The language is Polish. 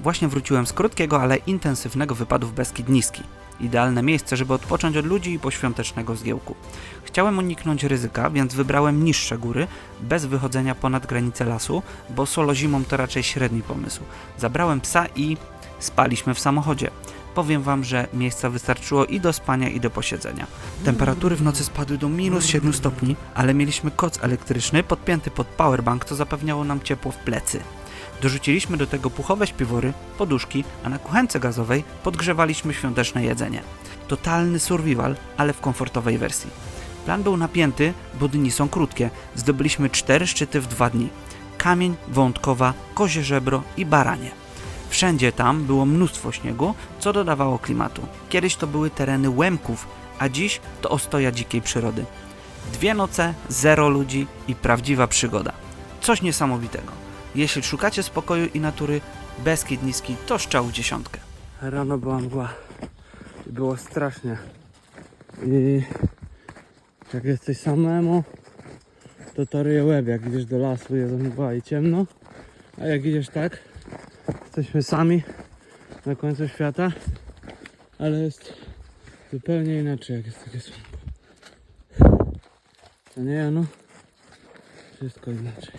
Właśnie wróciłem z krótkiego, ale intensywnego wypadu w Beskid Niski. Idealne miejsce, żeby odpocząć od ludzi i poświątecznego zgiełku. Chciałem uniknąć ryzyka, więc wybrałem niższe góry, bez wychodzenia ponad granicę lasu, bo solo zimą to raczej średni pomysł. Zabrałem psa i spaliśmy w samochodzie. Powiem wam, że miejsca wystarczyło i do spania, i do posiedzenia. Temperatury w nocy spadły do minus 7 stopni, ale mieliśmy koc elektryczny podpięty pod powerbank, co zapewniało nam ciepło w plecy. Dorzuciliśmy do tego puchowe śpiwory, poduszki, a na kuchence gazowej podgrzewaliśmy świąteczne jedzenie. Totalny survival, ale w komfortowej wersji. Plan był napięty, bo dni są krótkie. Zdobyliśmy cztery szczyty w dwa dni. Kamień, wątkowa, kozie żebro i baranie. Wszędzie tam było mnóstwo śniegu, co dodawało klimatu. Kiedyś to były tereny łemków, a dziś to ostoja dzikiej przyrody. Dwie noce, zero ludzi i prawdziwa przygoda. Coś niesamowitego. Jeśli szukacie spokoju i natury, Beskid Niski to szczał dziesiątkę. Rano była mgła i było strasznie. I jak jesteś samemu, to to ryje łeb. Jak idziesz do lasu, jest mgła i ciemno. A jak idziesz tak, jesteśmy sami na końcu świata, ale jest zupełnie inaczej, jak jest takie słonko. To nie, Janu? Wszystko inaczej.